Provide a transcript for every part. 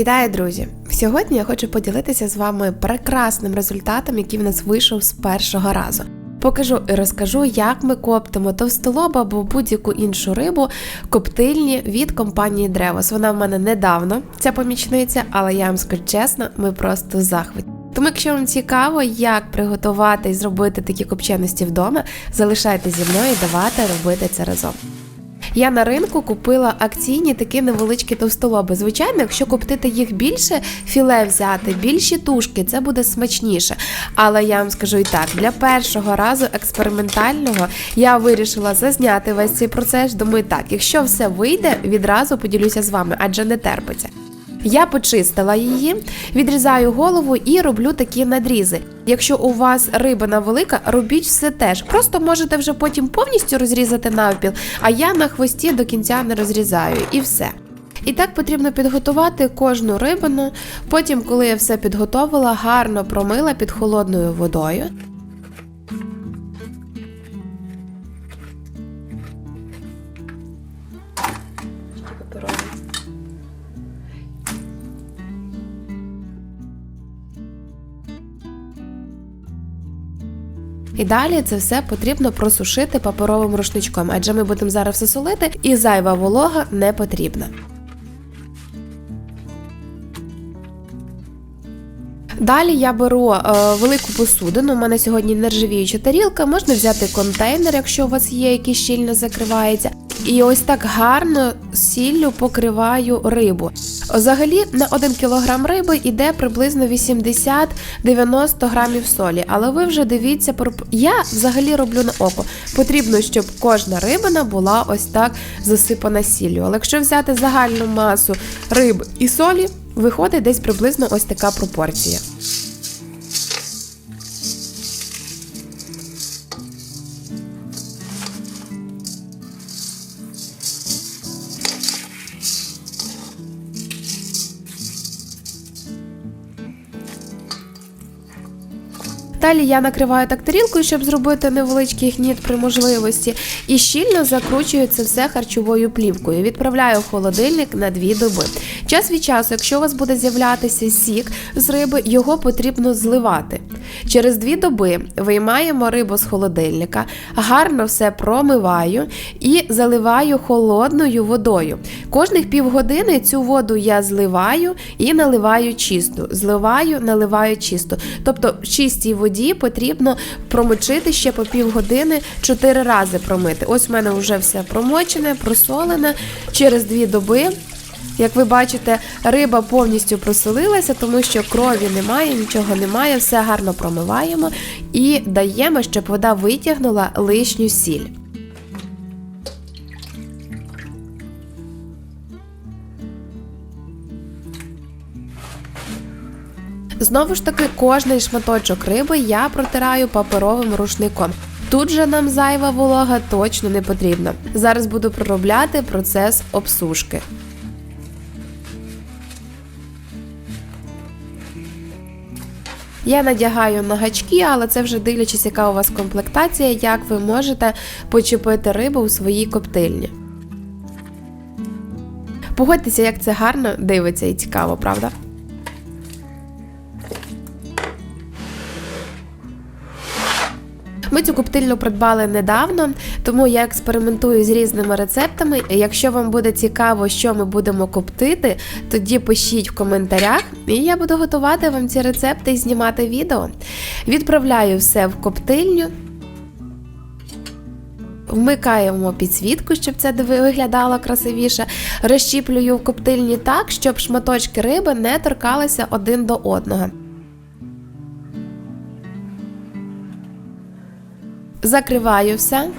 Вітаю, друзі! Сьогодні я хочу поділитися з вами прекрасним результатом, який в нас вийшов з першого разу. Покажу і розкажу, як ми коптимо товстолоба або будь-яку іншу рибу коптильні від компанії Древос. Вона в мене недавно, ця помічниця, але я вам скажу чесно, ми просто в захваті. Тому, якщо вам цікаво, як приготувати і зробити такі копченості вдома, залишайтеся зі мною і давайте робити це разом. Я на ринку купила акційні такі невеличкі товстолоби. Звичайно, якщо коптити їх більше, філе взяти, більші тушки, це буде смачніше. Але я вам скажу і так: для першого разу експериментального я вирішила зазняти весь цей процес. Думаю, так, якщо все вийде, відразу поділюся з вами, адже не терпиться. Я почистила її, відрізаю голову і роблю такі надрізи. Якщо у вас рибина велика, робіть все теж. Просто можете вже потім повністю розрізати навпіл, а я на хвості до кінця не розрізаю і все. І так потрібно підготувати кожну рибину. Потім, коли я все підготовила, гарно промила під холодною водою. І далі це все потрібно просушити паперовим рушничком, адже ми будемо зараз все солити, і зайва волога не потрібна. Далі я беру е, велику посудину. У мене сьогодні нержавіюча тарілка. Можна взяти контейнер, якщо у вас є, який щільно закривається. І ось так гарно сіллю покриваю рибу. Взагалі на 1 кг риби йде приблизно 80-90 грамів солі. Але ви вже дивіться, я взагалі роблю на око. Потрібно, щоб кожна рибина була ось так засипана сіллю. Але якщо взяти загальну масу риб і солі, виходить десь приблизно ось така пропорція. Далі я накриваю так тарілкою, щоб зробити невеличкий гніт при можливості, і щільно закручую це все харчовою плівкою. Відправляю в холодильник на дві доби. Час від часу, якщо у вас буде з'являтися сік з риби, його потрібно зливати. Через дві доби виймаємо рибу з холодильника, гарно все промиваю і заливаю холодною водою. Кожних півгодини цю воду я зливаю і наливаю чисту. Зливаю, наливаю чисту. Тобто в чистій воді потрібно промочити ще по півгодини, чотири рази промити. Ось в мене вже все промочене, просолене. Через дві доби як ви бачите, риба повністю просолилася, тому що крові немає, нічого немає, все гарно промиваємо і даємо, щоб вода витягнула лишню сіль. Знову ж таки, кожний шматочок риби я протираю паперовим рушником. Тут же нам зайва волога точно не потрібна. Зараз буду проробляти процес обсушки. Я надягаю на гачки, але це вже дивлячись, яка у вас комплектація, як ви можете почепити рибу у своїй коптильні. Погодьтеся, як це гарно дивиться і цікаво, правда? Цю коптильню придбали недавно, тому я експериментую з різними рецептами. Якщо вам буде цікаво, що ми будемо коптити, тоді пишіть в коментарях, і я буду готувати вам ці рецепти і знімати відео. Відправляю все в коптильню. Вмикаємо підсвітку, щоб це виглядало красивіше. Розщіплюю в коптильні так, щоб шматочки риби не торкалися один до одного. Закриваю все.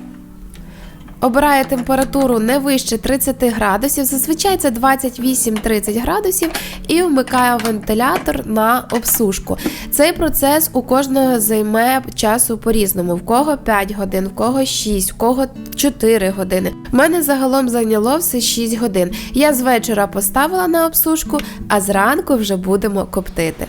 Обираю температуру не вище 30 градусів, зазвичай це 28-30 градусів, і вмикаю вентилятор на обсушку. Цей процес у кожного займе часу по-різному. В кого 5 годин, в кого 6, в кого 4 години. У мене загалом зайняло все 6 годин. Я з вечора поставила на обсушку, а зранку вже будемо коптити.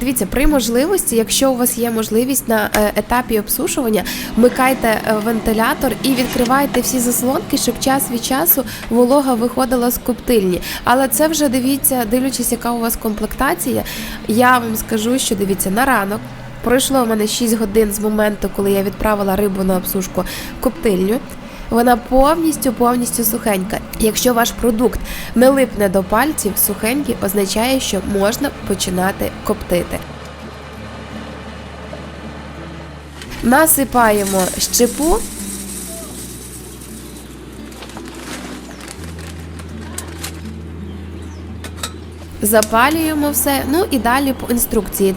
Дивіться, при можливості, якщо у вас є можливість на е, етапі обсушування, вмикайте е, вентилятор і відкривайте всі заслонки, щоб час від часу волога виходила з коптильні. Але це вже дивіться, дивлячись, яка у вас комплектація. Я вам скажу, що дивіться на ранок. Пройшло в мене 6 годин з моменту, коли я відправила рибу на обсушку коптильню. Вона повністю повністю сухенька. Якщо ваш продукт не липне до пальців, сухенький означає, що можна починати коптити. Насипаємо щепу. Запалюємо все, ну і далі по інструкції.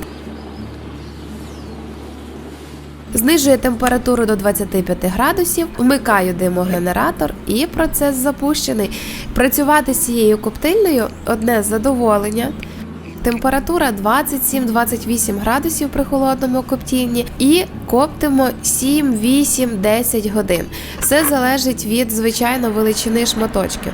Знижую температуру до 25 градусів, вмикаю димогенератор і процес запущений. Працювати з цією коптильною одне задоволення. Температура 27-28 градусів при холодному коптінні і коптимо 7, 8, 10 годин. Все залежить від звичайно величини шматочків.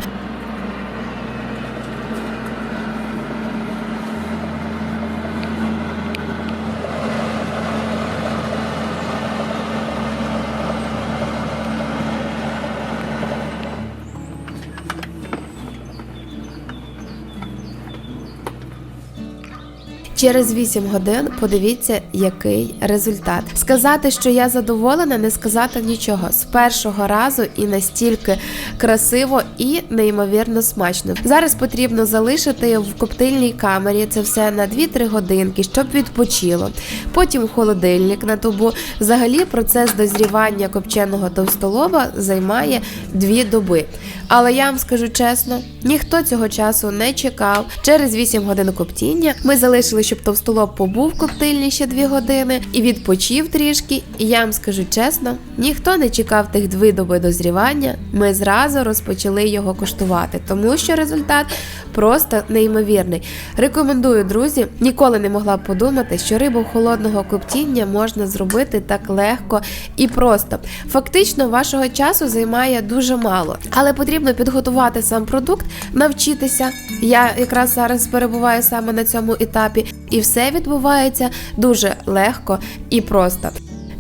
Через 8 годин подивіться, який результат. Сказати, що я задоволена, не сказати нічого. З першого разу і настільки красиво і неймовірно смачно. Зараз потрібно залишити в коптильній камері це все на 2-3 годинки, щоб відпочило. Потім холодильник на добу. Взагалі процес дозрівання копченого товстолоба займає 2 доби. Але я вам скажу чесно, ніхто цього часу не чекав. Через 8 годин коптіння ми залишили, щоб товстолоб побув в коптильні ще 2 години і відпочив трішки. І я вам скажу чесно, ніхто не чекав тих 2 доби дозрівання. Ми зразу розпочали його коштувати, тому що результат просто неймовірний. Рекомендую, друзі, ніколи не могла б подумати, що рибу холодного коптіння можна зробити так легко і просто. Фактично, вашого часу займає дуже мало, але потрібно підготувати сам продукт, навчитися. Я якраз зараз перебуваю саме на цьому етапі, і все відбувається дуже легко і просто.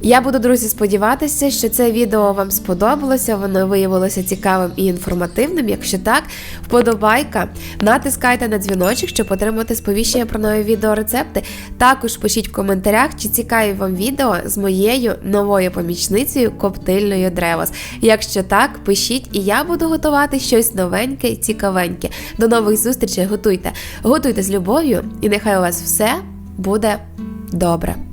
Я буду, друзі, сподіватися, що це відео вам сподобалося, воно виявилося цікавим і інформативним. Якщо так, вподобайка, натискайте на дзвіночок, щоб отримати сповіщення про нові відеорецепти. Також пишіть в коментарях, чи цікаві вам відео з моєю новою помічницею коптильною Древос. Якщо так, пишіть, і я буду готувати щось новеньке і цікавеньке. До нових зустрічей, готуйте, готуйте з любов'ю, і нехай у вас все буде добре.